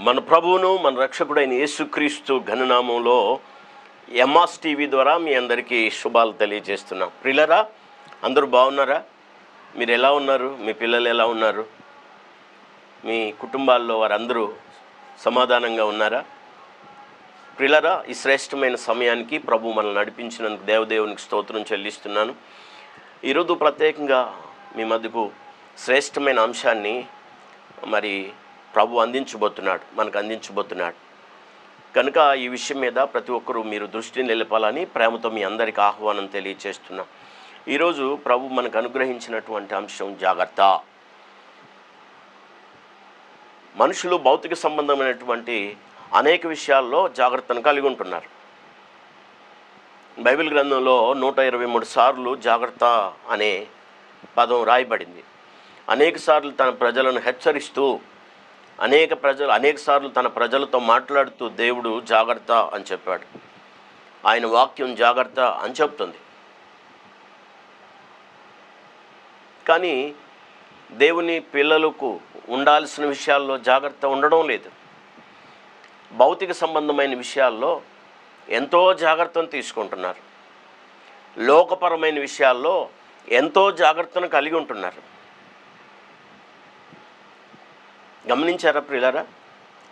మన ప్రభువును మన రక్షకుడైన యేసుక్రీస్తు ఘననామంలో ఎంఆస్ టీవీ ద్వారా మీ అందరికీ శుభాలు తెలియజేస్తున్నాం. ప్రిల్లరా అందరూ బాగున్నారా? మీరు ఎలా ఉన్నారు? మీ పిల్లలు ఎలా ఉన్నారు? మీ కుటుంబాల్లో వారందరూ సమాధానంగా ఉన్నారా? ప్రిలరా ఈ శ్రేష్టమైన సమయానికి ప్రభు మనల్ని నడిపించినందుకు దేవదేవునికి స్తోత్రం చెల్లిస్తున్నాను. ఈరోజు ప్రత్యేకంగా మీ మధ్యకు శ్రేష్టమైన అంశాన్ని మరి ప్రభు అందించబోతున్నాడు మనకు అందించబోతున్నాడు. కనుక ఈ విషయం మీద ప్రతి ఒక్కరూ మీరు దృష్టిని నిలపాలని ప్రేమతో మీ అందరికి ఆహ్వానం తెలియచేస్తున్నా. ఈరోజు ప్రభు మనకు అనుగ్రహించినటువంటి అంశం జాగ్రత్త. మనుషులు భౌతిక సంబంధమైనటువంటి అనేక విషయాల్లో జాగ్రత్తను కలిగి ఉంటున్నారు. బైబిల్ గ్రంథంలో నూట ఇరవై మూడు సార్లు జాగ్రత్త అనే పదం రాయబడింది. అనేక సార్లు తన ప్రజలను హెచ్చరిస్తూ అనేక ప్రజలు అనేక సార్లు తన ప్రజలతో మాట్లాడుతూ దేవుడు జాగ్రత్త అని చెప్పాడు. ఆయన వాక్యం జాగ్రత్త అని చెప్తుంది కానీ దేవుని పిల్లలకు ఉండాల్సిన విషయాల్లో జాగ్రత్త ఉండడం లేదు. భౌతిక సంబంధమైన విషయాల్లో ఎంతో జాగ్రత్తను తీసుకుంటున్నారు. లోకపరమైన విషయాల్లో ఎంతో జాగ్రత్తను కలిగి ఉంటున్నారు. గమనించారా ప్రియులారా?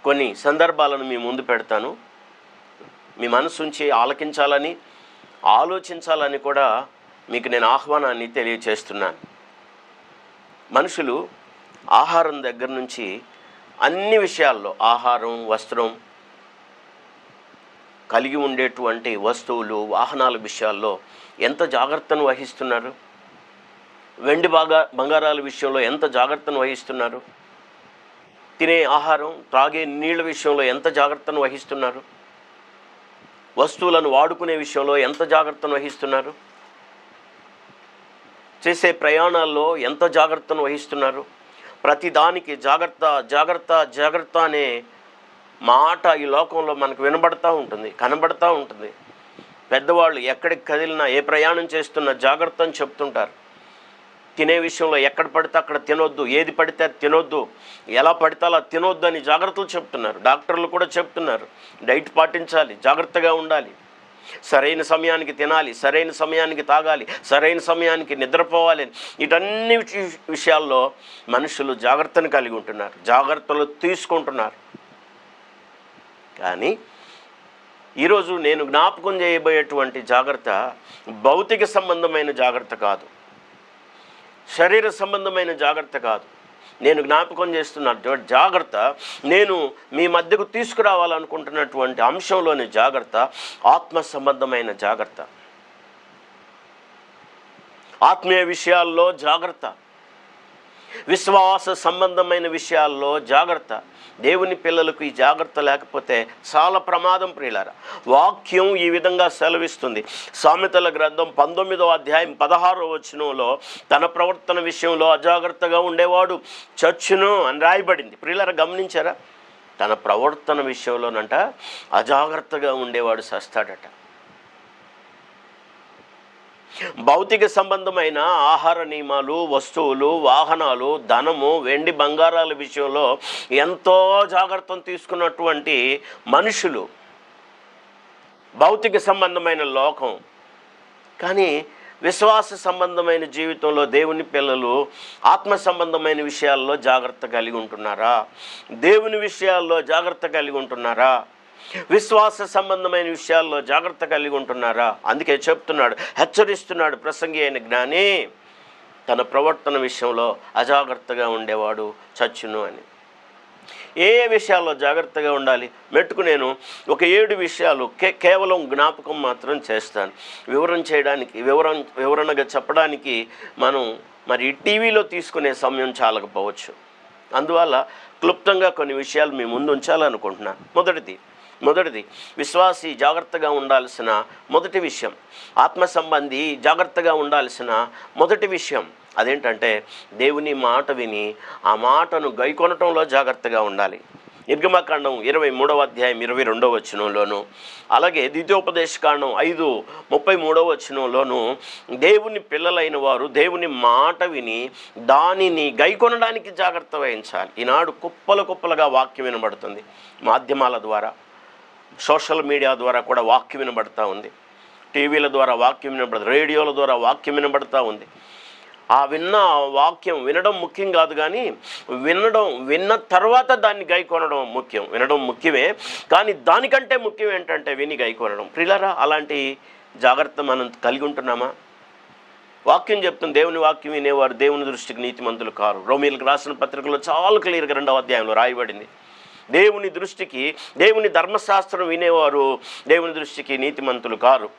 కొన్ని సందర్భాలను మీ ముందు పెడతాను. మీ మనసు ఉంచి ఆలకించాలని ఆలోచించాలని కూడా మీకు నేను ఆహ్వానాన్ని తెలియచేస్తున్నాను. మనుషులు ఆహారం దగ్గర నుంచి అన్ని విషయాల్లో ఆహారం వస్త్రం కలిగి ఉండేటువంటి వస్తువులు వాహనాల విషయాల్లో ఎంత జాగ్రత్తను వహిస్తున్నారు? వెండి బాగా బంగారాల విషయంలో ఎంత జాగ్రత్తను వహిస్తున్నారు? తినే ఆహారం త్రాగే నీళ్ళ విషయంలో ఎంత జాగ్రత్తను వహిస్తున్నారు? వస్తువులను వాడుకునే విషయంలో ఎంత జాగ్రత్తను వహిస్తున్నారు? చేసే ప్రయాణాల్లో ఎంత జాగ్రత్తను వహిస్తున్నారు? ప్రతి దానికి జాగ్రత్త జాగ్రత్త జాగ్రత్త అనే మాట ఈ లోకంలో మనకు వినబడతా ఉంటుంది కనబడతా ఉంటుంది. పెద్దవాళ్ళు ఎక్కడికి కదిలినా ఏ ప్రయాణం చేస్తున్నా జాగ్రత్త అని చెప్తుంటారు. తినే విషయంలో ఎక్కడ పడితే అక్కడ తినొద్దు ఏది పడితే అది తినొద్దు ఎలా పడితే అలా తినొద్దు అని జాగ్రత్తలు చెప్తున్నారు. డాక్టర్లు కూడా చెప్తున్నారు. డైట్ పాటించాలి జాగ్రత్తగా ఉండాలి. సరైన సమయానికి తినాలి సరైన సమయానికి తాగాలి సరైన సమయానికి నిద్రపోవాలి. ఇటన్ని విషయాల్లో మనుషులు జాగ్రత్తను కలిగి ఉంటున్నారు జాగ్రత్తలు తీసుకుంటున్నారు. కానీ ఈరోజు నేను జ్ఞాపకం చేయబోయేటువంటి జాగ్రత్త భౌతిక సంబంధమైన జాగ్రత్త కాదు. శరీర సంబంధమైన జాగ్రత్త కాదు. నేను జ్ఞాపకం చేస్తున్న జాగ్రత్త నేను మీ మధ్యకు తీసుకురావాలనుకుంటున్నటువంటి అంశంలోని జాగ్రత్త ఆత్మ సంబంధమైన జాగ్రత్త. ఆత్మీయ విషయాల్లో జాగ్రత్త. విశ్వాస సంబంధమైన విషయాల్లో జాగ్రత్త. దేవుని పిల్లలకు ఈ జాగ్రత్త లేకపోతే చాలా ప్రమాదం ప్రియులార. వాక్యం ఈ విధంగా సెలవిస్తుంది. సామెతల గ్రంథం పంతొమ్మిదో అధ్యాయం పదహారో వచనంలో తన ప్రవర్తన విషయంలో అజాగ్రత్తగా ఉండేవాడు చచ్చును అని రాయబడింది. ప్రియులార గమనించారా? తన ప్రవర్తన విషయంలోనంట అజాగ్రత్తగా ఉండేవాడు సస్తాడట. భౌతిక సంబంధమైన ఆహార నియమాలు వస్తువులు వాహనాలు ధనము వెండి బంగారాల విషయంలో ఎంతో జాగ్రత్తను తీసుకున్నటువంటి మనుషులు. భౌతిక సంబంధమైన లోకం. కానీ విశ్వాస సంబంధమైన జీవితంలో దేవుని పిల్లలు ఆత్మ సంబంధమైన విషయాల్లో జాగ్రత్త కలిగి ఉంటున్నారా? దేవుని విషయాల్లో జాగ్రత్త కలిగి ఉంటున్నారా? విశ్వాస సంబంధమైన విషయాల్లో జాగ్రత్త కలిగి ఉంటున్నారా? అందుకే చెప్తున్నాడు హెచ్చరిస్తున్నాడు ప్రసంగి అయిన జ్ఞాని తన ప్రవర్తన విషయంలో అజాగ్రత్తగా ఉండేవాడు చచ్చును అని. ఏ ఏ విషయాల్లో జాగ్రత్తగా ఉండాలి? మెట్టుకు నేను ఒక ఏడు విషయాలు కే కేవలం జ్ఞాపకం మాత్రం చేస్తాను. వివరణ చేయడానికి వివరణ వివరణగా చెప్పడానికి మనం మరి టీవీలో తీసుకునే సమయం చాలకపోవచ్చు. అందువల్ల క్లుప్తంగా కొన్ని విషయాలు మీ ముందు ఉంచాలనుకుంటున్నాను మొదటిది మొదటిది విశ్వాసి జాగ్రత్తగా ఉండాల్సిన మొదటి విషయం. ఆత్మ సంబంధి జాగ్రత్తగా ఉండాల్సిన మొదటి విషయం అదేంటంటే దేవుని మాట విని ఆ మాటను గైకొనటంలో జాగ్రత్తగా ఉండాలి. నిర్గమకాండం ఇరవై మూడవ అధ్యాయం ఇరవై రెండవ వచనంలోను అలాగే ద్వితీయోపదేశకాండం ఐదు ముప్పై మూడవ వచనంలోను దేవుని పిల్లలైన వారు దేవుని మాట విని దానిని గైకొనడానికి జాగ్రత్త వహించాలి. ఈనాడు కుప్పలు కుప్పలుగా వాక్యం వినబడుతుంది మాధ్యమాల ద్వారా. సోషల్ మీడియా ద్వారా కూడా వాక్యం వినబడతా ఉంది. టీవీల ద్వారా వాక్యం వినబడుతుంది రేడియోల ద్వారా వాక్యం వినబడతా ఉంది. ఆ విన్న వాక్యం వినడం ముఖ్యం కాదు కానీ వినడం విన్న తర్వాత దాన్ని గైకొనడం ముఖ్యం. వినడం ముఖ్యమే కానీ దానికంటే ముఖ్యం ఏంటంటే విని గైకొనడం ప్రిలరా అలాంటి జాగ్రత్త మనం కలిగి ఉంటున్నామా? వాక్యం చెప్తుంది దేవుని వాక్యం వినేవారు దేవుని దృష్టికి నీతిమంతులు కారు. రోమిలకు రాసిన పత్రికలో చాలా క్లియర్గా రెండవ అధ్యాయంలో రాయబడింది. దేవుని దృష్టికి దేవుని ధర్మశాస్త్రం వినేవారు దేవుని దృష్టికి నీతిమంతులు కారు.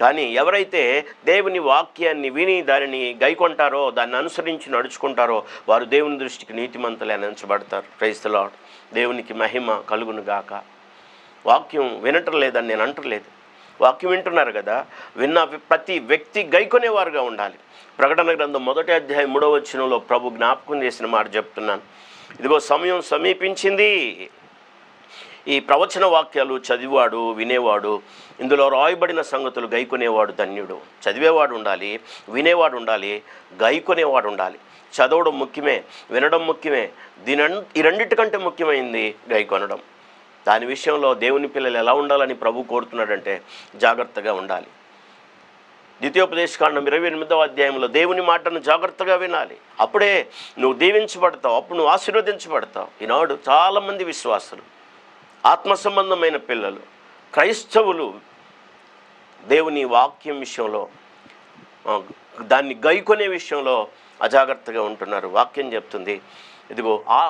కానీ ఎవరైతే దేవుని వాక్యాన్ని విని దానిని గైకొంటారో దాన్ని అనుసరించి నడుచుకుంటారో వారు దేవుని దృష్టికి నీతిమంతులు అనించబడతారు క్రైస్తలాడు దేవునికి మహిమ కలుగును గాక. వాక్యం వినటం లేదని నేను అంటలేదు. వాక్యం వింటున్నారు కదా? విన్న ప్రతి వ్యక్తి గైకొనేవారుగా ఉండాలి. ప్రకటన గ్రంథం మొదటి అధ్యాయం మూడవ వచ్చినంలో ప్రభు జ్ఞాపకం చేసిన మాట చెప్తున్నాను. ఇదిగో సమయం సమీపించింది. ఈ ప్రవచన వాక్యాలు చదివాడు వినేవాడు ఇందులో రాయబడిన సంగతులు గైకొనేవాడు ధన్యుడు. చదివేవాడు ఉండాలి వినేవాడు ఉండాలి గైకొనేవాడు ఉండాలి. చదవడం ముఖ్యమే వినడం ముఖ్యమే దీని ఈ రెండింటికంటే ముఖ్యమైంది గైకొనడం. దాని విషయంలో దేవుని పిల్లలు ఎలా ఉండాలని ప్రభు కోరుతున్నాడంటే జాగ్రత్తగా ఉండాలి. ద్వితీయోపదేశకాండం ఇరవై ఎనిమిదవ అధ్యాయంలో దేవుని మాటను జాగ్రత్తగా వినాలి. అప్పుడే నువ్వు దీవించబడతావు అప్పుడు నువ్వు ఆశీర్వదించబడతావు. ఈనాడు చాలామంది విశ్వాసులు ఆత్మ సంబంధమైన పిల్లలు క్రైస్తవులు దేవుని వాక్యం విషయంలో దాన్ని గైకొనే విషయంలో అజాగ్రత్తగా ఉంటున్నారు. వాక్యం చెప్తుంది ఇదిగో ఆ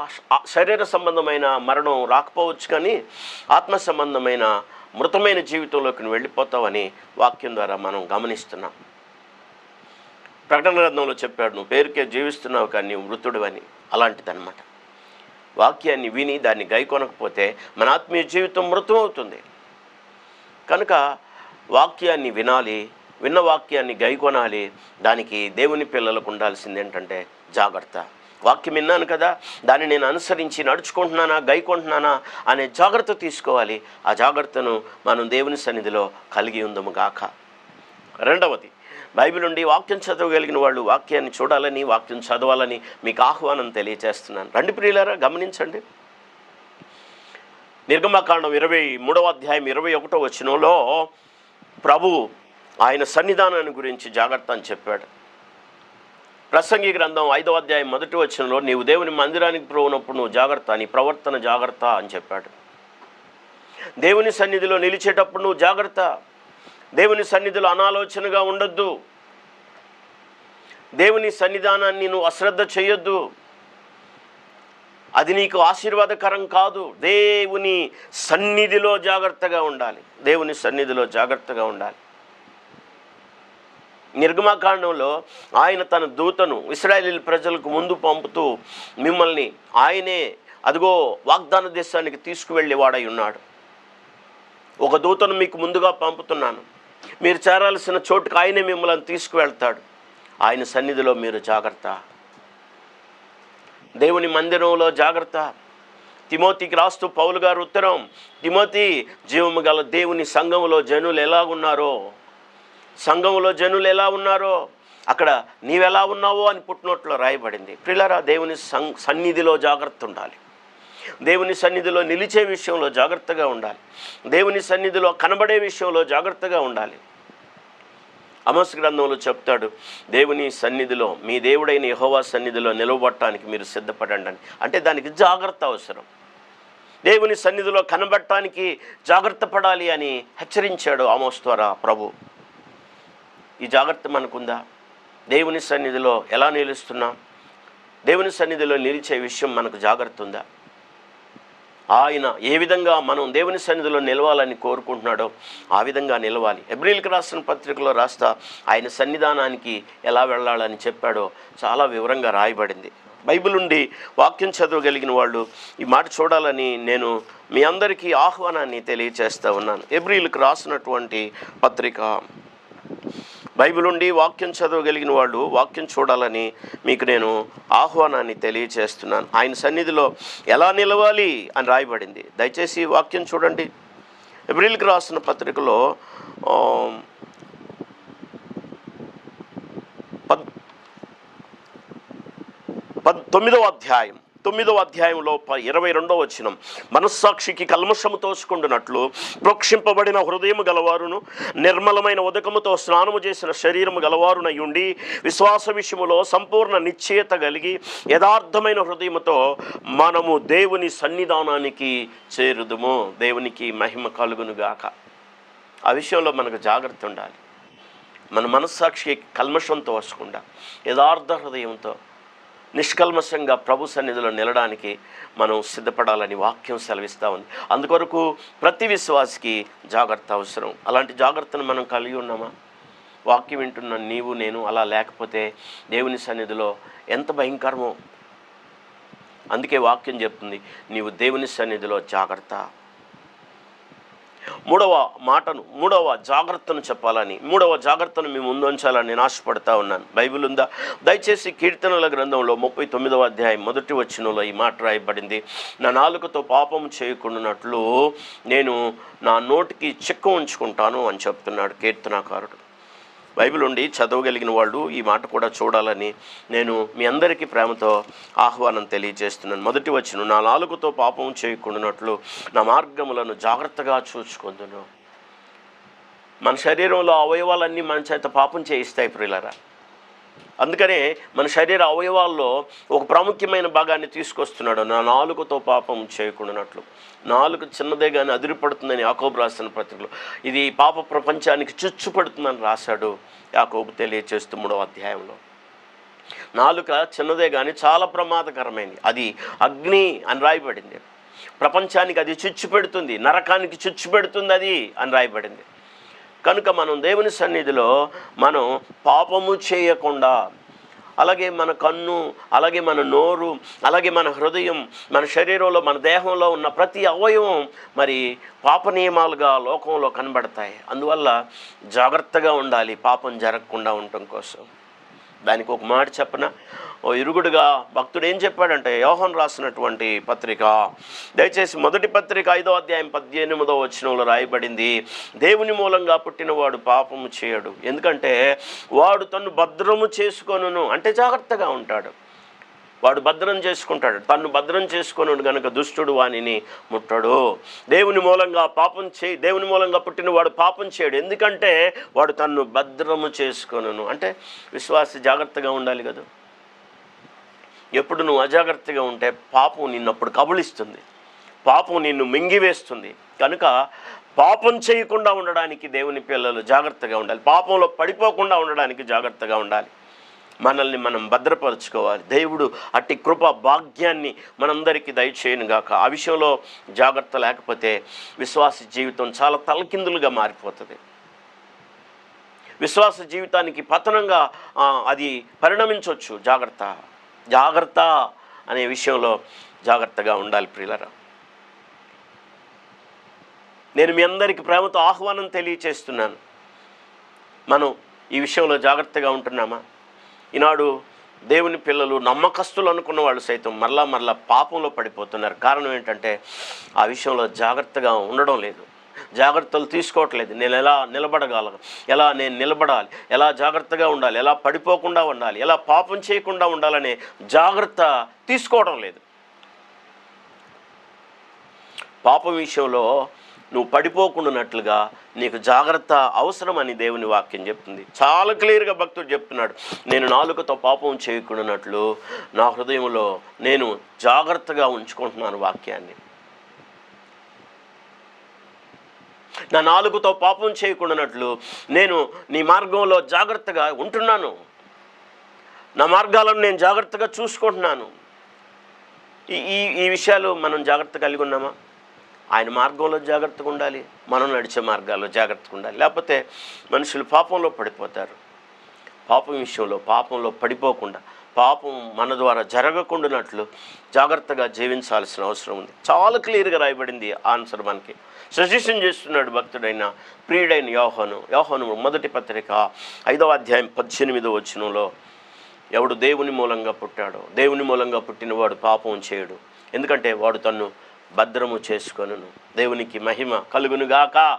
శరీర సంబంధమైన మరణం రాకపోవచ్చు కానీ ఆత్మ సంబంధమైన మృతమైన జీవితంలోకి నువ్వు వెళ్ళిపోతావని వాక్యం ద్వారా మనం గమనిస్తున్నాం. ప్రకటన గ్రంథంలో చెప్పాడు నువ్వు పేరుకే జీవిస్తున్నావు కానీ మృతుడు అని అలాంటిదన్నమాట. వాక్యాన్ని విని దాన్ని గైకొనకపోతే మన ఆత్మీయ జీవితం మృతం అవుతుంది. కనుక వాక్యాన్ని వినాలి విన్న వాక్యాన్ని గైకొనాలి దానికి దేవుని పిల్లలకు ఉండాల్సింది ఏంటంటే జాగ్రత్త. వాక్యం విన్నాను కదా దాన్ని నేను అనుసరించి నడుచుకుంటున్నానా గైకొంటున్నానా అనే జాగ్రత్త తీసుకోవాలి. ఆ జాగ్రత్తను మనం దేవుని సన్నిధిలో కలిగి ఉందము గాక. రెండవది బైబిల్ నుండి వాక్యం చదవగలిగిన వాళ్ళు వాక్యాన్ని చూడాలని వాక్యం చదవాలని మీకు ఆహ్వానం తెలియజేస్తున్నాను రండి ప్రియులారా గమనించండి. నిర్గమకాండం ఇరవై మూడవ అధ్యాయం ఇరవై ఒకటో వచనంలో ప్రభు ఆయన సన్నిధానాన్ని గురించి జాగ్రత్త అని చెప్పాడు. ప్రసంగి గ్రంథం ఐదవ అధ్యాయం మొదటి వచనంలో నీవు దేవుని మందిరానికి పోనప్పుడు నువ్వు జాగ్రత్త నీ ప్రవర్తన జాగ్రత్త అని చెప్పాడు. దేవుని సన్నిధిలో నిలిచేటప్పుడు నువ్వు జాగ్రత్త. దేవుని సన్నిధిలో అనాలోచనగా ఉండొద్దు. దేవుని సన్నిధానాన్ని నువ్వు అశ్రద్ధ చేయొద్దు. అది నీకు ఆశీర్వాదకరం కాదు. దేవుని సన్నిధిలో జాగ్రత్తగా ఉండాలి. దేవుని సన్నిధిలో జాగ్రత్తగా ఉండాలి. నిర్గమకాండంలో ఆయన తన దూతను ఇస్రాయేల్ ప్రజలకు ముందు పంపుతూ మిమ్మల్ని ఆయనే అదిగో వాగ్దాన దేశానికి తీసుకువెళ్ళేవాడై ఉన్నాడు. ఒక దూతను మీకు ముందుగా పంపుతున్నాను. మీరు చేరాల్సిన చోటుకు ఆయనే మిమ్మల్ని తీసుకువెళ్తాడు. ఆయన సన్నిధిలో మీరు జాగ్రత్త. దేవుని మందిరంలో జాగ్రత్త. తిమోతికి రాస్తూ పౌలు గారు ఉత్తరం తిమోతి జీవము గల దేవుని సంఘములో జనులు ఎలాగున్నారో సంఘంలో జనులు ఎలా ఉన్నారో అక్కడ నీవెలా ఉన్నావో అని పుట్టినోట్లో రాయబడింది. పిల్లరా దేవుని సం సన్నిధిలో జాగ్రత్త ఉండాలి. దేవుని సన్నిధిలో నిలిచే విషయంలో జాగ్రత్తగా ఉండాలి. దేవుని సన్నిధిలో కనబడే విషయంలో జాగ్రత్తగా ఉండాలి. అమస్ గ్రంథంలో చెప్తాడు దేవుని సన్నిధిలో మీ దేవుడైన యహోవా సన్నిధిలో నిలవబట్టడానికి మీరు సిద్ధపడండి అని. అంటే దానికి జాగ్రత్త అవసరం. దేవుని సన్నిధిలో కనబడటానికి జాగ్రత్త పడాలి అని హెచ్చరించాడు ఆమోస్ ద్వారా ప్రభు. ఈ జాగ్రత్త మనకుందా? దేవుని సన్నిధిలో ఎలా నిలుస్తున్నాం? దేవుని సన్నిధిలో నిలిచే విషయం మనకు జాగ్రత్త ఉందా ఆయన ఏ విధంగా మనం దేవుని సన్నిధిలో నిలవాలని కోరుకుంటున్నాడో ఆ విధంగా నిలవాలి. ఎబ్రిల్కి రాసిన పత్రికలో రాస్తా ఆయన సన్నిధానానికి ఎలా వెళ్ళాలని చెప్పాడో చాలా వివరంగా రాయబడింది. బైబిల్ నుండి వాక్యం చదవగలిగిన వాళ్ళు ఈ మాట చూడాలని నేను మీ అందరికీ ఆహ్వానాన్ని తెలియచేస్తూ ఉన్నాను. ఎబ్రిల్కి రాసినటువంటి పత్రిక బైబిల్ ఉండి వాక్యం చదవగలిగిన వాళ్ళు వాక్యం చూడాలని మీకు నేను ఆహ్వానాన్ని తెలియచేస్తున్నాను. ఆయన సన్నిధిలో ఎలా నిలవాలి అని రాయబడింది. దయచేసి వాక్యం చూడండి. ఏప్రిల్కి రాసిన పత్రికలో పద్ పద్ తొమ్మిదవ అధ్యాయం. తొమ్మిదవ అధ్యాయంలో ప- ఇరవై రెండవ వచనం. మనస్సాక్షికి కల్మషము తోసుకుంటున్నట్లు ప్రోక్షింపబడిన హృదయము గలవారును నిర్మలమైన ఉదకముతో స్నానము చేసిన శరీరము గలవారునయుండి విశ్వాస విషయములో సంపూర్ణ నిశ్చయత కలిగి యథార్థమైన హృదయముతో మనము దేవుని సన్నిధానానికి చేరుదుము. దేవునికి మహిమ కలుగునుగాక. ఆ విషయంలో మనకు జాగ్రత్త ఉండాలి. మన మనస్సాక్షికి కల్మషంతో వసకుండా యథార్థ హృదయంతో నిష్కల్మషంగా ప్రభు సన్నిధిలో నిలడానికి మనం సిద్ధపడాలని వాక్యం సెలవిస్తూ ఉంది. అందుకొరకు ప్రతి విశ్వాసికి జాగ్రత్త అవసరం. అలాంటి జాగ్రత్తను మనం కలిగి ఉన్నామా? వాక్యం వింటున్న నీవు నేను అలా లేకపోతే దేవుని సన్నిధిలో ఎంత భయంకరమో. అందుకే వాక్యం చెప్తుంది నీవు దేవుని సన్నిధిలో జాగ్రత్త. మూడవ మాటను మూడవ జాగ్రత్తను చెప్పాలని మూడవ జాగ్రత్తను మేము ముందు ఉంచాలని నేను ఆశపడతా ఉన్నాను. బైబిల్ ఉందా? దయచేసి కీర్తనల గ్రంథంలో ముప్పై తొమ్మిదవ అధ్యాయం మొదటి వచ్చినలో ఈ మాట రాయబడింది. నా నాలుకతో పాపం చేయకుండానట్లు నేను నా నోటికి చిక్క ఉంచుకుంటాను అని చెప్తున్నాడు కీర్తనాకారుడు. బైబిల్ ఉండి చదవగలిగిన వాళ్ళు ఈ మాట కూడా చూడాలని నేను మీ అందరికీ ప్రేమతో ఆహ్వానం తెలియజేస్తున్నాను. మొదటి వచ్చిన నా నాలుగుతో పాపం చేయకుండానట్లు నా మార్గములను జాగ్రత్తగా చూసుకుందును మన శరీరంలో అవయవాలన్నీ మన చేత పాపం చేయిస్తాయి ప్రియులరా. అందుకనే మన శరీర అవయవాల్లో ఒక ప్రాముఖ్యమైన భాగాన్ని తీసుకొస్తున్నాడు. నా నాలుగుతో పాపం చేయకుండానట్లు. నాలుగు చిన్నదే కానీ అదిరిపడుతుందని యాకోబు రాసిన పత్రికలో. ఇది పాప ప్రపంచానికి చుచ్చుపడుతుందని రాశాడు యాకోబు తెలియచేస్తూ మూడవ అధ్యాయంలో. నాలుక చిన్నదే కానీ చాలా ప్రమాదకరమైనది అది అగ్ని అని రాయబడింది. ప్రపంచానికి అది చిచ్చు పెడుతుంది నరకానికి చిచ్చు పెడుతుంది అది అని రాయబడింది. కనుక మనం దేవుని సన్నిధిలో మనం పాపము చేయకుండా అలాగే మన కన్ను అలాగే మన నోరు అలాగే మన హృదయం మన శరీరంలో మన దేహంలో ఉన్న ప్రతి అవయవం మరి పాప నియమాలుగా లోకంలో కనబడతాయి. అందువల్ల జాగ్రత్తగా ఉండాలి పాపం జరగకుండా ఉండటం కోసం. దానికి ఒక మాట చెప్పన? ఓ ఇరుగుడుగా భక్తుడు ఏం చెప్పాడంటే యోహన్ రాసినటువంటి పత్రిక దయచేసి మొదటి పత్రిక ఐదో అధ్యాయం పద్దెనిమిదో వచనంలో రాయబడింది దేవుని మూలంగా పుట్టినవాడు పాపము చేయడు. ఎందుకంటే వాడు తను భద్రము చేసుకొనును. అంటే జాగ్రత్తగా ఉంటాడు. వాడు భద్రం చేసుకుంటాడు. తను భద్రం చేసుకొనుడు గనుక దుష్టుడు వానిని ముట్టడు. దేవుని మూలంగా పాపం చేయి దేవుని మూలంగా పుట్టిన వాడు పాపం చేయడు. ఎందుకంటే వాడు తన్ను భద్రము చేసుకొను అంటే విశ్వాసి జాగ్రత్తగా ఉండాలి కదా. ఎప్పుడు నువ్వు అజాగ్రత్తగా ఉంటే పాపం నిన్నప్పుడు కబులిస్తుంది. పాపం నిన్ను మింగివేస్తుంది. కనుక పాపం చేయకుండా ఉండడానికి దేవుని పిల్లలు జాగ్రత్తగా ఉండాలి. పాపంలో పడిపోకుండా ఉండడానికి జాగ్రత్తగా ఉండాలి. మనల్ని మనం భద్రపరచుకోవాలి. దేవుడు అట్టి కృప భాగ్యాన్ని మనందరికీ దయచేయను గాక ఆ విషయంలో జాగ్రత్త లేకపోతే విశ్వాస జీవితం చాలా తలకిందులుగా మారిపోతుంది. విశ్వాస జీవితానికి పతనంగా అది పరిణమించవచ్చు జాగ్రత్త. జాగ్రత్త అనే విషయంలో జాగ్రత్తగా ఉండాలి ప్రియులరా. నేను మీ అందరికీ ప్రేమతో ఆహ్వానం తెలియచేస్తున్నాను. మనం ఈ విషయంలో జాగ్రత్తగా ఉంటున్నామా? ఈనాడు దేవుని పిల్లలు నమ్మకస్తులు అనుకున్న వాళ్ళు సైతం మరలా మరలా పాపంలో పడిపోతున్నారు. కారణం ఏంటంటే ఆ విషయంలో జాగ్రత్తగా ఉండడం లేదు. జాగ్రత్తలు తీసుకోవట్లేదు. నేను ఎలా నిలబడగలను? ఎలా నేను నిలబడాలి? ఎలా జాగ్రత్తగా ఉండాలి? ఎలా పడిపోకుండా ఉండాలి? ఎలా పాపం చేయకుండా ఉండాలనే జాగ్రత్త తీసుకోవడం లేదు. పాపం విషయంలో నువ్వు పడిపోకుండానట్లుగా నీకు జాగ్రత్త అవసరమని దేవుని వాక్యం చెప్తుంది. చాలా క్లియర్గా భక్తుడు చెప్తున్నాడు. నేను నాలుకతో పాపం చేయకుండానట్లు నా హృదయంలో నేను జాగ్రత్తగా ఉంచుకుంటున్నాను వాక్యాన్ని. నా నాలుగుతో పాపం చేయకుండానట్లు నేను నీ మార్గంలో జాగ్రత్తగా ఉంటున్నాను. నా మార్గాలను నేను జాగ్రత్తగా చూసుకుంటున్నాను. ఈ ఈ ఈ విషయాలు మనం జాగ్రత్త కలిగి ఉన్నామా? ఆయన మార్గంలో జాగ్రత్తగా ఉండాలి మనం నడిచే మార్గాల్లో జాగ్రత్తగా ఉండాలి. లేకపోతే మనుషులు పాపంలో పడిపోతారు. పాపం విషయంలో పాపంలో పడిపోకుండా పాపం మన ద్వారా జరగకుండానట్లు జాగ్రత్తగా జీవించాల్సిన అవసరం ఉంది. చాలా క్లియర్గా రాయబడింది ఆన్సర్ మనకి. సజెషన్ చేస్తున్నాడు భక్తుడైన ప్రియుడైన యోహను. యోహను మొదటి పత్రిక ఐదవ అధ్యాయం పద్దెనిమిదవ వచనంలో ఎవడు దేవుని మూలంగా పుట్టాడో దేవుని మూలంగా పుట్టినవాడు పాపం చేయడు. ఎందుకంటే వాడు తన్ను భద్రము చేసుకొనును. దేవునికి మహిమ కలుగునుగాక.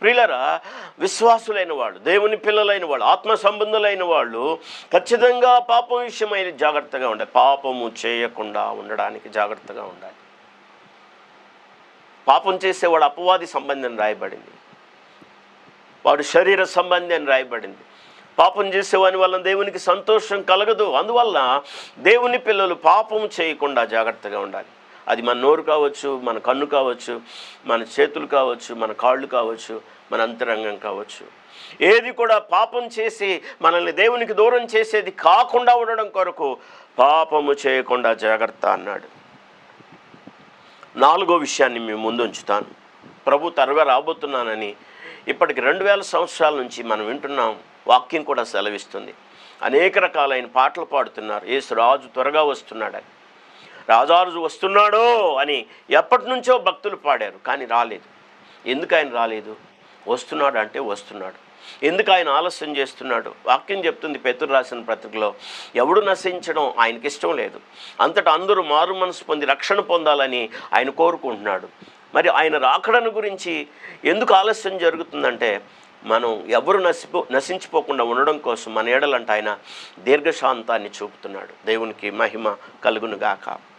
ప్రియులరా విశ్వాసులైన వాళ్ళు దేవుని పిల్లలైన వాళ్ళు ఆత్మ సంబంధులైన వాళ్ళు ఖచ్చితంగా పాపం విషయమైన జాగ్రత్తగా ఉండాలి. పాపము చేయకుండా ఉండడానికి జాగ్రత్తగా ఉండాలి. పాపం చేసేవాడు అపవాది సంబంధం రాయబడింది. వాడు శరీర సంబంధి అని రాయబడింది. పాపం చేసేవాని వల్ల దేవునికి సంతోషం కలగదు. అందువల్ల దేవుని పిల్లలు పాపం చేయకుండా జాగ్రత్తగా ఉండాలి. అది మన నోరు కావచ్చు మన కన్ను కావచ్చు మన చేతులు కావచ్చు మన కాళ్ళు కావచ్చు మన అంతరంగం కావచ్చు. ఏది కూడా పాపం చేసి మనల్ని దేవునికి దూరం చేసేది కాకుండా ఉండడం కొరకు పాపము చేయకుండా జాగ్రత్త అన్నాడు. నాలుగో విషయాన్ని మేము ముందు ఉంచుతాను. ప్రభు త్వరగా రాబోతున్నానని ఇప్పటికి రెండు వేల సంవత్సరాల నుంచి మనం వింటున్నాం. వాక్యం కూడా సెలవిస్తుంది. అనేక రకాలైన పాటలు పాడుతున్నారు. ఏసు రాజు త్వరగా వస్తున్నాడని రాజారుజు వస్తున్నాడో అని ఎప్పటి నుంచో భక్తులు పాడారు కానీ రాలేదు. ఎందుకు ఆయన రాలేదు? వస్తున్నాడు అంటే వస్తున్నాడు. ఎందుకు ఆయన ఆలస్యం చేస్తున్నాడు? వాక్యం చెప్తుంది పెతురు రాసిన పత్రికలో ఎవడు నశించడం ఆయనకి ఇష్టం లేదు. అంతటా అందరూ మారు మనసు పొంది రక్షణ పొందాలని ఆయన కోరుకుంటున్నాడు. మరి ఆయన రాకడను గురించి ఎందుకు ఆలస్యం జరుగుతుందంటే మనం ఎవరు నశిపో నశించిపోకుండా ఉండడం కోసం మన ఏడలంటే ఆయన దీర్ఘశాంతాన్ని చూపుతున్నాడు. దేవునికి మహిమ కలుగునుగాక.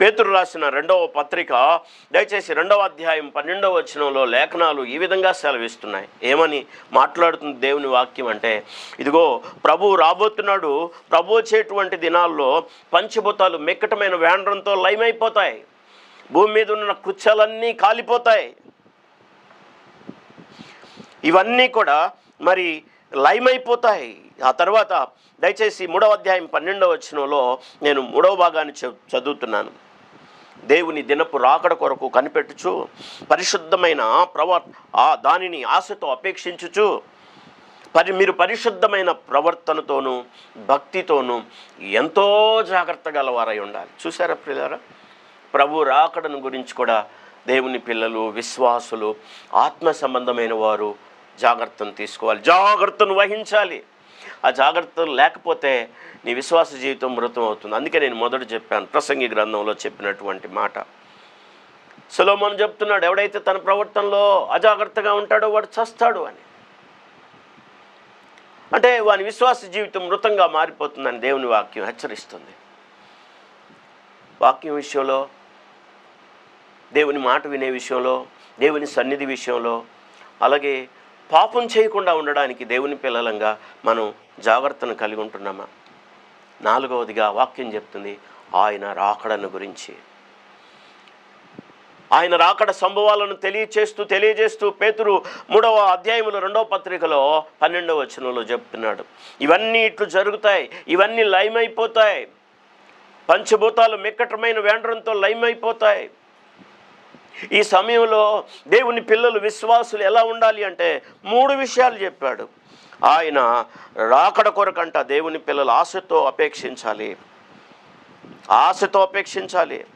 పేతురు రాసిన రెండవ పత్రిక దయచేసి రెండవ అధ్యాయం పన్నెండవ వచనంలో లేఖనాలు ఈ విధంగా సెలవిస్తున్నాయి. ఏమని మాట్లాడుతుంది దేవుని వాక్యం అంటే ఇదిగో ప్రభు రాబోతున్నాడు ప్రభు వచ్చేటువంటి దినాల్లో పంచభూతాలు మెక్కటమైన వేండ్రంతో లయమైపోతాయి. భూమి మీద ఉన్న కృత్యాలన్నీ కాలిపోతాయి. ఇవన్నీ కూడా మరి లయమైపోతాయి. ఆ తర్వాత దయచేసి మూడవ అధ్యాయం పన్నెండవ వచనంలో నేను మూడవ భాగాన్ని చదువుతున్నాను. దేవుని దినపు రాకడ కొరకు కనిపెట్టుచు పరిశుద్ధమైన ప్రవ ఆ దానిని ఆశతో అపేక్షించుచు పరి మీరు పరిశుద్ధమైన ప్రవర్తనతోనూ భక్తితోనూ ఎంతో జాగ్రత్త గలవారై ఉండాలి. చూసారా ప్రియులారా? ప్రభు రాకడను గురించి కూడా దేవుని పిల్లలు విశ్వాసులు ఆత్మ సంబంధమైన వారు జాగ్రత్తను తీసుకోవాలి. జాగ్రత్తను వహించాలి. ఆ జాగ్రత్తలు లేకపోతే నీ విశ్వాస జీవితం మృతం అవుతుంది. అందుకే నేను మొదట చెప్పాను ప్రసంగి గ్రంథంలో చెప్పినటువంటి మాట. సులోమన్ చెప్తున్నాడు ఎవడైతే తన ప్రవర్తనలో అజాగ్రత్తగా ఉంటాడో వాడు చస్తాడు అని. అంటే వాని విశ్వాస జీవితం మృతంగా మారిపోతుందని దేవుని వాక్యం హెచ్చరిస్తుంది. వాక్యం విషయంలో దేవుని మాట వినే విషయంలో దేవుని సన్నిధి విషయంలో అలాగే పాపం చేయకుండా ఉండడానికి దేవుని పిల్లలంగా మనం జాగ్రత్తను కలిగి ఉంటున్నామా? నాలుగవదిగా వాక్యం చెప్తుంది ఆయన రాకడను గురించి. ఆయన రాకడ సంభవాలను తెలియచేస్తూ తెలియజేస్తూ పేతురు మూడవ అధ్యాయంలో రెండవ పత్రికలో పన్నెండవ వచనంలో చెప్తున్నాడు. ఇవన్నీ ఇట్లు జరుగుతాయి ఇవన్నీ లయమైపోతాయి. పంచభూతాలు మిక్కటమైన వేండ్రంతో లయమైపోతాయి. ఈ సమయంలో దేవుని పిల్లలు విశ్వాసులు ఎలా ఉండాలి అంటే మూడు విషయాలు చెప్పాడు. ఆయన రాకడ కొరకంట దేవుని పిల్లలు ఆశతో అపేక్షించాలి. ఆశతో అపేక్షించాలి.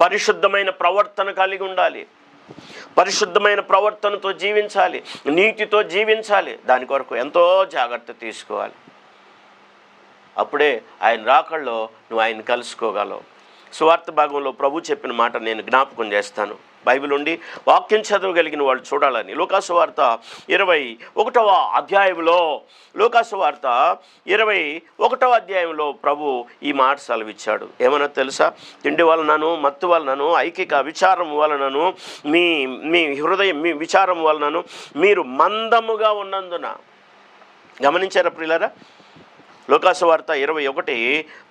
పరిశుద్ధమైన ప్రవర్తన కలిగి ఉండాలి. పరిశుద్ధమైన ప్రవర్తనతో జీవించాలి. నీతితో జీవించాలి. దాని కొరకు ఎంతో జాగ్రత్త తీసుకోవాలి. అప్పుడే ఆయన రాకల్లో నువ్వు ఆయన కలుసుకోగలవు. సువార్త భాగంలో ప్రభు చెప్పిన మాట నేను జ్ఞాపకం చేస్తాను. బైబిల్ ఉండి వాక్యం చదవగలిగిన వాళ్ళు చూడాలని లోకాసు వార్త ఇరవై ఒకటవ అధ్యాయంలో లోకాసు వార్త ఇరవై ఒకటవ అధ్యాయంలో ప్రభు ఈ మాట సెలవిచ్చాడు. ఏమన్నా తెలుసా? తిండి వలనను మత్తు వలనను ఐకిక విచారం వలనను మీ మీ హృదయం మీ విచారం వలనను మీరు మందముగా ఉన్నందున. గమనించారా ప్రియులారా? లోకాసు వార్త ఇరవై ఒకటి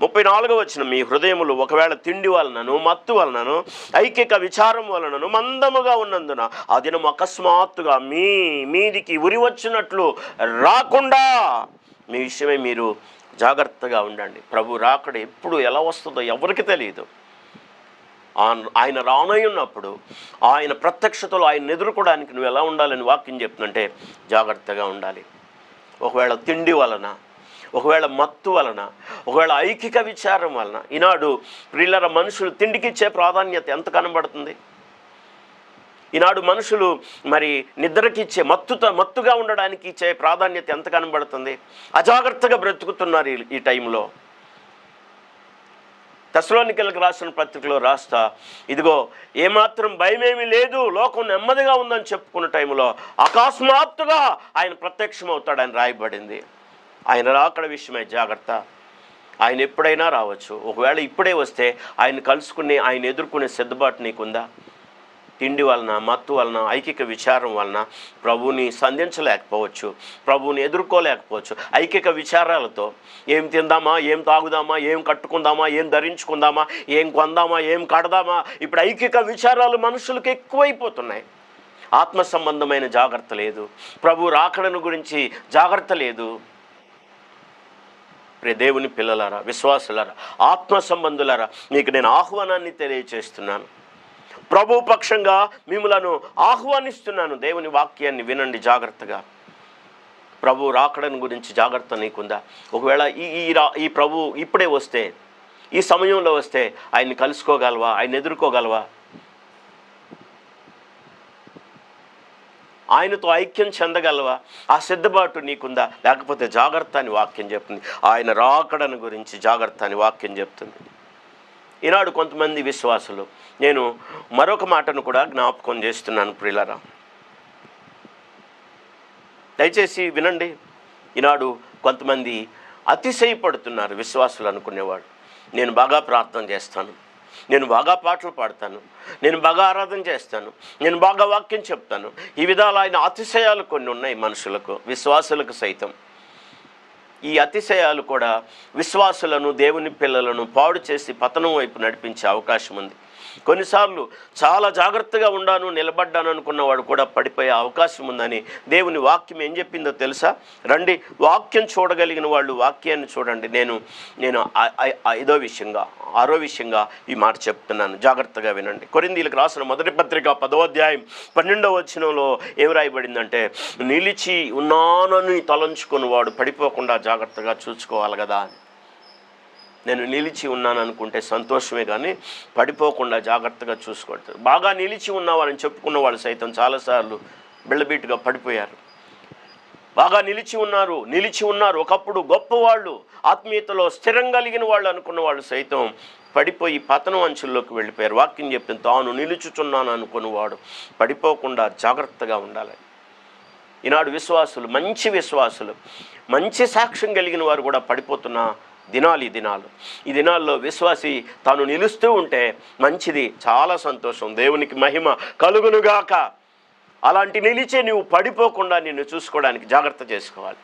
ముప్పై నాలుగో వచ్చిన మీ హృదయములు ఒకవేళ తిండి వలనను మత్తు వలనను ఐక్యక విచారం వలనను మందముగా ఉన్నందున ఆ దినం అకస్మాత్తుగా మీ మీదికి ఉరి వచ్చినట్లు రాకుండా మీ విషయమే మీరు జాగ్రత్తగా ఉండండి. ప్రభు రాకడ ఎప్పుడు ఎలా వస్తుందో ఎవరికి తెలియదు. ఆయన రానై ఉన్నప్పుడు ఆయన ప్రత్యక్షతలో ఆయన ఎదుర్కోవడానికి నువ్వు ఎలా ఉండాలని వాక్యం చెప్తుందంటే జాగ్రత్తగా ఉండాలి. ఒకవేళ తిండి వలన ఒకవేళ మత్తు వలన ఒకవేళ ఐకిక విచారం వలన ఈనాడు ప్రిల్లర మనుషులు తిండికిచ్చే ప్రాధాన్యత ఎంత కనబడుతుంది? ఈనాడు మనుషులు మరి నిద్రకిచ్చే మత్తుతో మత్తుగా ఉండడానికి ఇచ్చే ప్రాధాన్యత ఎంత కనబడుతుంది? అజాగ్రత్తగా బ్రతుకుతున్నారు ఈ- టైంలో. దశలోనికలకు రాసిన పత్రికలో రాస్తా ఇదిగో ఏమాత్రం భయమేమీ లేదు లోకం నెమ్మదిగా ఉందని చెప్పుకున్న టైంలో అకస్మాత్తుగా ఆయన ప్రత్యక్షమవుతాడని రాయబడింది. ఆయన రాకడ విషయమై జాగ్రత్త. ఆయన ఎప్పుడైనా రావచ్చు. ఒకవేళ ఇప్పుడే వస్తే ఆయన కలుసుకునే ఆయన ఎదుర్కొనే సిద్ధబాటు నీకుందా? తిండి వలన మత్తు వలన ఐకిక విచారం వలన ప్రభువుని సంధించలేకపోవచ్చు. ప్రభువుని ఎదుర్కోలేకపోవచ్చు. ఐకిక విచారాలతో ఏం తిందామా ఏం తాగుదామా ఏం కట్టుకుందామా ఏం ధరించుకుందామా ఏం కొందామా ఏం కడదామా? ఇప్పుడు ఐకిక విచారాలు మనుషులకు ఎక్కువైపోతున్నాయి. ఆత్మ సంబంధమైన జాగ్రత్త లేదు. ప్రభు రాకడను గురించి జాగ్రత్త లేదు. ప్రే దేవుని పిల్లలారా విశ్వాసులారా ఆత్మ సంబంధులారా మీకు నేను ఆహ్వానాన్ని తెలియచేస్తున్నాను. ప్రభు పక్షంగా మిమ్మలను ఆహ్వానిస్తున్నాను. దేవుని వాక్యాన్ని వినండి జాగ్రత్తగా. ప్రభు రాకడని గురించి జాగ్రత్త నీకుందా? ఒకవేళ ఈ ఈ రా ఈ ప్రభు ఇప్పుడే వస్తే ఈ సమయంలో వస్తే ఆయన్ని కలుసుకోగలవా? ఆయన ఎదుర్కోగలవా? ఆయనతో ఐక్యం చెందగలవా? ఆ సిద్ధబాటు నీకుందా? లేకపోతే జాగ్రత్త అని వాక్యం చెప్తుంది. ఆయన రాకడను గురించి జాగ్రత్త అని వాక్యం చెప్తుంది. ఈనాడు కొంతమంది విశ్వాసులు నేను మరొక మాటను కూడా జ్ఞాపకం చేస్తున్నాను ప్రియులరా. దయచేసి వినండి. ఈనాడు కొంతమంది అతిశయపడుతున్నారు విశ్వాసులు అనుకునేవాడు నేను బాగా ప్రార్థన చేస్తాను. నేను బాగా పాటలు పాడతాను. నేను బాగా ఆరాధన చేస్తాను. నేను బాగా వాక్యం చెప్తాను. ఈ విధాలు ఆయన అతిశయాలు కొన్ని ఉన్నాయి మనుషులకు విశ్వాసులకు సైతం. ఈ అతిశయాలు కూడా విశ్వాసులను దేవుని పిల్లలను పాడు చేసి పతనం వైపు నడిపించే అవకాశం ఉంది. కొన్నిసార్లు చాలా జాగ్రత్తగా ఉండాను నిలబడ్డాను అనుకున్నవాడు కూడా పడిపోయే అవకాశం ఉందని దేవుని వాక్యం ఏం చెప్పిందో తెలుసా? రండి వాక్యం చూడగలిగిన వాళ్ళు వాక్యాన్ని చూడండి. నేను నేను ఐదో విషయంగా ఆరో విషయంగా ఈ మాట చెప్తున్నాను. జాగ్రత్తగా వినండి. కొరిందీలకు రాసిన మొదటి పత్రిక పదో అధ్యాయం పన్నెండవ వచనంలో ఏం రాయబడిందంటే నిలిచి ఉన్నానని తలంచుకున్నవాడు పడిపోకుండా జాగ్రత్తగా చూసుకోవాలి కదా అని. నేను నిలిచి ఉన్నాను అనుకుంటే సంతోషమే కానీ పడిపోకుండా జాగ్రత్తగా చూసుకోవద్దు బాగా నిలిచి ఉన్నవారని చెప్పుకున్న వాళ్ళు సైతం చాలాసార్లు బిళ్ళబీటుగా పడిపోయారు. బాగా నిలిచి ఉన్నారు నిలిచి ఉన్నారు. ఒకప్పుడు గొప్పవాళ్ళు ఆత్మీయతలో స్థిరం కలిగిన వాళ్ళు అనుకున్న వాళ్ళు సైతం పడిపోయి పతనం అంచుల్లోకి వెళ్ళిపోయారు. వాక్యం చెప్పిన తాను నిలుచుచున్నాను అనుకున్నవాడు పడిపోకుండా జాగ్రత్తగా ఉండాలి. ఈనాడు విశ్వాసులు మంచి విశ్వాసులు మంచి సాక్ష్యం కలిగిన వారు కూడా పడిపోతున్న దినాలు ఈ దినాలు. ఈ దినాల్లో విశ్వాసి తాను నిలుస్తూ ఉంటే మంచిది చాలా సంతోషం. దేవునికి మహిమ కలుగునుగాక. అలాంటి నిలిచే నువ్వు పడిపోకుండా నిన్ను చూసుకోవడానికి జాగ్రత్త చేసుకోవాలి.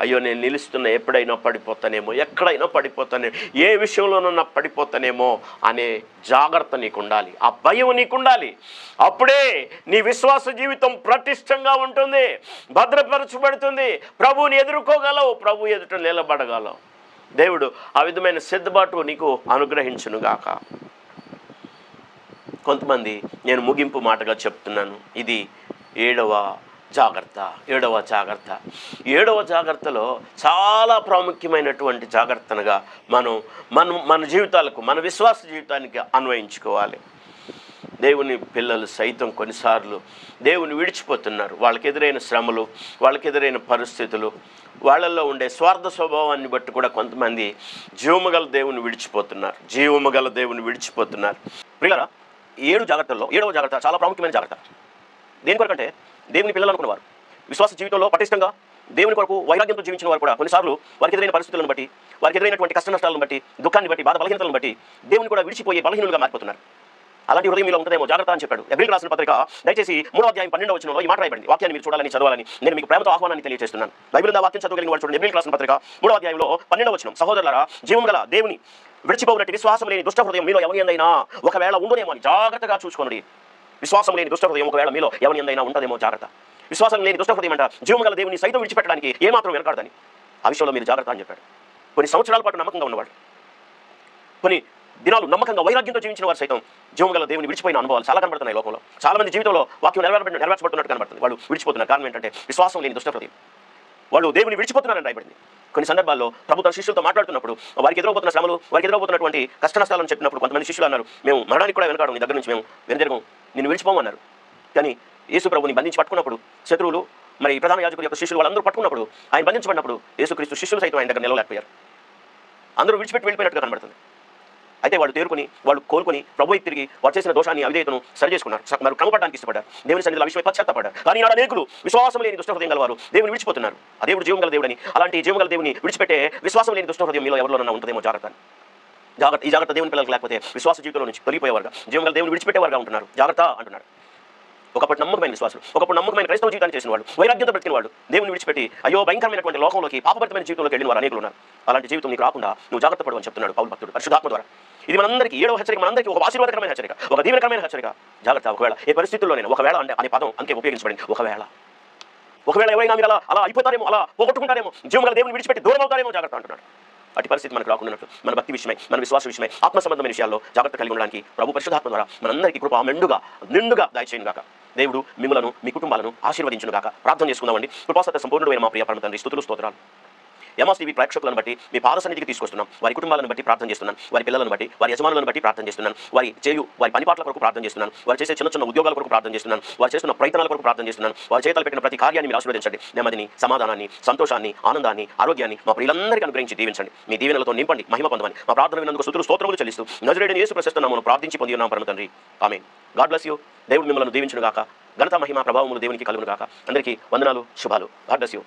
అయ్యో నేను నిలుస్తున్న ఎప్పుడైనా పడిపోతానేమో ఎక్కడైనా పడిపోతానేమో ఏ విషయంలోనన్నా పడిపోతానేమో అనే జాగ్రత్త నీకు ఉండాలి ఆ భయం నీకు ఉండాలి అప్పుడే నీ విశ్వాస జీవితం ప్రతిష్టంగా ఉంటుంది భద్రపరచబడుతుంది. ప్రభువుని ఎదుర్కోగలవు ప్రభు ఎదుట నిలబడగలవు. దేవుడు ఆ విధమైన సిద్ధపాటు నీకు అనుగ్రహించునుగాక. కొంతమంది నేను ముగింపు మాటగా చెప్తున్నాను. ఇది ఏడవ జాగ్రత్త ఏడవ జాగ్రత్త. ఏడవ జాగ్రత్తలో చాలా ప్రాముఖ్యమైనటువంటి జాగ్రత్తనగా మనం మనం మన జీవితాలకు మన విశ్వాస జీవితానికి అన్వయించుకోవాలి. దేవుని పిల్లలు సైతం కొన్నిసార్లు దేవుని విడిచిపోతున్నారు. వాళ్ళకి ఎదురైన శ్రమలు వాళ్ళకి ఎదురైన పరిస్థితులు వాళ్ళల్లో ఉండే స్వార్థ స్వభావాన్ని బట్టి కూడా కొంతమంది జీవముగల దేవుని విడిచిపోతున్నారు. జీవముగల దేవుని విడిచిపోతున్నారు. పిల్లరా ఏడు జాగ్రత్తల్లో ఏడవ జాగ్రత్త చాలా ప్రాముఖ్యమైన జాగ్రత్త. దేని కొరకంటే దేవుని పిల్లలు అనుకున్నవారు విశ్వాస జీవితంలో పటిష్టంగా దేవుని కొరకు వైరాగ్యంతో జీవించిన వారు కూడా కొన్నిసార్లు వారికి ఎదురైన పరిస్థితులను బట్టి వారికి ఎదురైనటువంటి కష్ట నష్టాలను బట్టి దుఃఖాన్ని బట్టి బాధ బలహీనతలను బట్టి దేవుని కూడా విడిచిపోయే బలహీనులుగా మారిపోతున్నారు. అలాంటి హృదయం మీలో ఉంటుందేమో? జాగ్రత్త అని చెప్పాడు. ఎబ్రిల్ రాసిన పత్రిక దయచేసి మూడో అధ్యాయం పన్నెండవ వచనంలో ఈ మాట రాయబడింది. వాక్యాన్ని మీరు చూడాలని చదవాలని నేను మీకు ప్రేమతో ఆహ్వానాన్ని తెలియజేస్తున్నాను. బైబిల్ ఆ వాక్యం చదవగలిగిన వాళ్ళు చూడండి. ఎబ్రిల్ రాసిన పత్రిక మూడో అధ్యాయంలో పన్నెండవ వచ్చిన సహోదరులారా జీవం గల దేవుని విడిచిపోనట్టు విశ్వాసం లేని దుష్ట హృదయం మీలో ఎవరి ఎందైనా ఒకవేళ ఉండునేమో అని జాగ్రత్తగా చూసుకోండి. విశ్వాసం లేని దుష్ట హృదయం ఒకవేళ మీలో ఎవరి ఎందైనా ఉంటుందేమో జాగ్రత్త. విశ్వాసం లేని దుష్ట హృదయం అంట జీవం గల దేవుని సైతం విడిచిపెట్టడానికి ఏమాత్రం వెనకాడదని. ఆ విషయంలో మీరు జాగ్రత్త అని చెప్పాడు. కొన్ని సంవత్సరాల పాటు నమ్మకంగా ఉన్నవాడు. కొన్ని దినాలు నమ్మకంగా వైరాగ్యంతో జీవించిన వారు సైతం జీవగల దేవుని విడిచిపోయిన అనుభవాలు చాలా కనబడుతున్నాయి లోకంలో. చాలా మంది జీవితంలో వాక్యం నెరవేర్పడి నెరవేర్చబడుతున్నట్టు కనబడుతుంది. వాళ్ళు విడిచిపోతున్నారు. కారణం ఏంటంటే విశ్వాసం లేని దుష్టప్రతి వాళ్ళు దేవుని విడిచిపోతున్నారని రాయబడింది. కొన్ని సందర్భాల్లో ప్రభుత్వ శిష్యులతో మాట్లాడుతున్నప్పుడు వారికి ఎదురవుతున్న శ్రమలు వారికి ఎదురవుతున్నటువంటి కష్ట నష్టాలను చెప్పినప్పుడు కొంతమంది శిష్యులు అన్నారు మేము మరణానికి కూడా వెనకాడు నీ దగ్గర నుంచి మేము వెనుదిరగం నిన్ను విడిచిపోమన్నారు కానీ యేసు ప్రభుని బంధించి పట్టుకున్నప్పుడు శత్రువులు మరి ప్రధాన యాజకుడు యొక్క శిష్యులు వాళ్ళందరూ పట్టుకున్నప్పుడు ఆయన బంధించబడినప్పుడు యేసుక్రీస్తు శిష్యులు సైతం ఆయన దగ్గర నిలవలేకపోయారు. అందరూ విడిచిపెట్టి వెళ్ళిపోయినట్టుగా కనబడుతుంది. అయితే వాళ్ళు తేరుకుని వాళ్ళు కోరుకుని ప్రభు తిరిగి వారు చేసిన దోషాన్ని అవిధేయతను సరి చేసుకున్నారు మరి క్రమపడడానికి ఇష్టపడ్డారు దేవుని సన్నిధిలో విషయమై పశ్చాత్తపడ్డారు కానీ నాడు అనేకులు విశ్వాసం లేని దుష్ట హృదయం గలవారు దేవుని విడిచిపోతున్నారు. ఆ దేవుడు జీవం గల దేవుడని అలాంటి జీవం గల దేవుని విడిచిపెట్టే విశ్వాసం లేని దుష్ట హృదయం మీలో ఎవరిలోనన్నా ఉంటుందేమో జాగ్రత్త జాగ్రత్త ఈ జాగ్రత్త దేవుని పిల్లలకు లేకపోతే విశ్వాస జీవితంలో నుంచి తొలిపోయేవారుగా జీవం గల దేవుని విడిచిపెట్టేవారుగా ఉంటున్నారు. జాగ్రత్త అంటున్నారు ఒకప్పుడు నమ్మకమైన విశ్వాసులు ఒకప్పుడు నమ్మకమైన క్రైస్తవ జీవితాన్ని చేసిన వాళ్ళు వైరాగ్యంతో బ్రతికిన వాళ్ళు దేవుని విడిచిపెట్టి అయ్యో భయంకరమైనటువంటి లోకంలోకి పాపభరితమైన జీవితంలోకి వెళ్ళిన వారు అనేకులు ఉన్నారు. అలాంటి జీవితం నీకు రాకుండా నువ్వు జాగ్రత్త పడవని చెప్తున్నాడు పౌరు భక్తుడు పరిశుధాత్మ ద్వారా. ఇది మనందరికీ ఏడవ హెచ్చరిక మనందరికీ ఒక ఆశీర్వాదకరమైన హెచ్చరిక ఒక దీవెనకరమైన హెచ్చరిక. జాగ్రత్త ఒకవేళ ఏ పరిస్థితుల్లో నేను ఒకవేళ అంటే అనే పదం అంతే ఉపయోగించబడింది. ఒకవేళ ఒకవేళ ఎవరైనా మీరు అలా అలా అయిపోతారేమో అలా పోగొట్టుకుంటారేమో జీవం గల దేవుని విడిచిపెట్టి దూరం అవుతారేమో జాగ్రత్త అంటున్నాడు. అటు పరిస్థితి మనకు రాకుండా మన భక్తి విషయమై మన విశ్వాస విషయమై ఆత్మ సంబంధమైన విషయాల్లో జాగ్రత్త కలిగి ఉండడానికి ప్రభు పరిశుధాత్మ ద్వారా మనందరికీ కృప మెండుగా నిండుగా దయచేయను గాక. దేవుడు మిమ్మలను మీ కుటుంబాలను ఆశీర్వదించును గాక. ప్రార్థన చేసుకుందామండి. కృపాసత సంపూర్ణమైన మా ప్రియ పరమ తండ్రి స్థుతులు స్తోత్రాలు. ఎంఎస్ టీవీ ప్రేక్షకులను బట్టి మీ పాదసన్నిధికి తీసుకొస్తున్నాం. వారి కుటుంబాలను బట్టి ప్రార్థన చేస్తున్నాను వారి పిల్లలను బట్టి వారి యజమానులను బట్టి ప్రార్థన చేస్తున్నాను వారి చేయు వారి పని పాటల కొరకు ప్రార్థన చేస్తున్నాను వారు చేసే చిన్న చిన్న ఉద్యోగాల కొరకు ప్రార్థన చేస్తున్నాను వారు చేస్తున్న ప్రయత్నాల కొరకు ప్రార్థన చేస్తున్నాను వారి చేతలు పెట్టిన ప్రతి కార్యాన్ని మీరు ఆశీర్వదించండి. నెమ్మదిని సమాధానాన్ని సంతోషాన్ని ఆనందాన్ని ఆరోగ్యాన్ని మా ప్రియులందరికీ అనుగ్రహించి దీవించండి. మీ దీవెనలతో నింపండి. మహిమ పొందమని మా ప్రార్థన విన్నందుకు సుతులు స్తోత్రములు చెల్లిస్తూ నజరేడిని యేసు ప్రశస్తనామను ప్రార్థించి పొంది ఉన్నాం పరమ తండ్రి. ఆమె గాడ్ బ్లెస్ యూ. దేవుడు మిమ్మల్ని దీవించును గాక ఘనత మహిమ ప్రభావములు దేవునికి కలుగును గాక అందరికీ వందనాలు శుభాలు. God bless you.